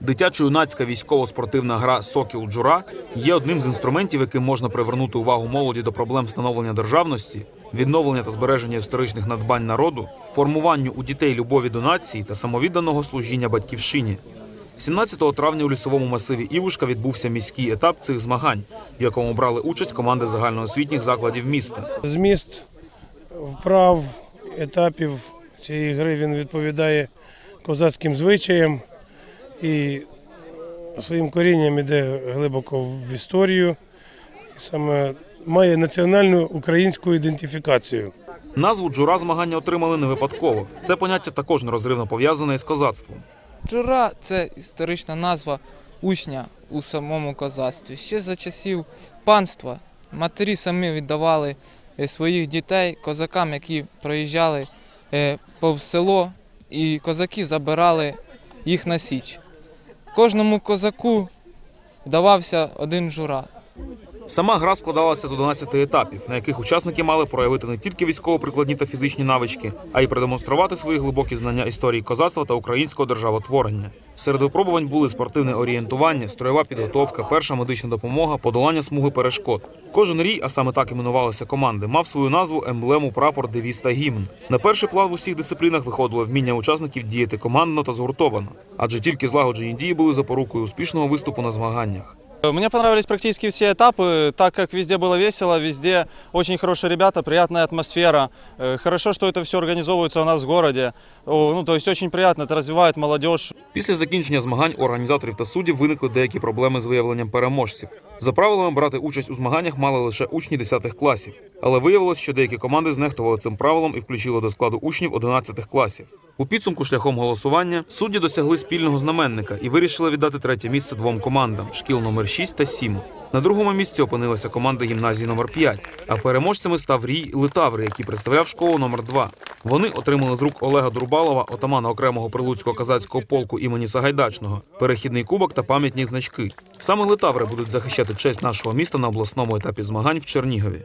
Дитячо-юнацька військово-спортивна гра Сокіл Джура є одним з інструментів, яким можна привернути увагу молоді до проблем становлення державності, відновлення та збереження історичних надбань народу, формуванню у дітей любові до нації та самовідданого служіння батьківщині. 17 травня у лісовому масиві Івушка відбувся міський етап цих змагань, в якому брали участь команди загальноосвітніх закладів міста. Зміст вправ, етапів цієї гри він відповідає козацьким звичаям і своїм корінням іде глибоко в історію. І саме має національну українську ідентифікацію. Назву джура змагання отримали не випадково. Це поняття також нерозривно пов'язане із козацтвом. Джура це історична назва учня у самому козацтві. Ще за часів панства матері самі віддавали е, своїх дітей козакам, які проїжджали е, повз село, і козаки забирали їх на січ. Кожному козаку давався один жура. Сама гра складалася з 11 етапів, на яких учасники мали проявити не тільки військово-прикладні та фізичні навички, а й продемонструвати свої глибокі знання історії козацтва та українського державотворення. Серед випробувань були спортивне орієнтування, строєва підготовка, перша медична допомога, подолання смуги перешкод. Кожен рій, а саме так іменувалися команди, мав свою назву, емблему, прапор, девіз та гімн. На перший план в усіх дисциплінах виходило вміння учасників діяти командно та згуртовано, адже тільки злагоджені дії були запорукою успішного виступу на змаганнях. Мне понравились практически все этапы, так как везде было весело, везде очень хорошие ребята, приятная атмосфера. Э, Хорошо, что это все организовывается у нас в городе. О, Ну, то есть очень приятно, это развивает молодежь. Після закінчення змагань у організаторів та суддів виникли деякі проблеми з виявленням переможців. За правилами брати участь у змаганнях мали лише учні 10 класів, але виявилось, що деякі команди знехтували цим правилом і включили до складу учнів 11 класів. У підсумку шляхом голосування судді досягли спільного знаменника і вирішили віддати третє місце двом командам шкіл номер 6 та 7. На другому місці опинилася команда гімназії номер 5, а переможцями став Рій Литаври, який представляв школу номер 2. Вони отримали з рук Олега Дурбалова, отамана окремого прилуцького казацького полку імені Сагайдачного, перехідний кубок та пам'ятні значки. Саме Литаври будуть захищати честь нашого міста на обласному етапі змагань в Чернігові.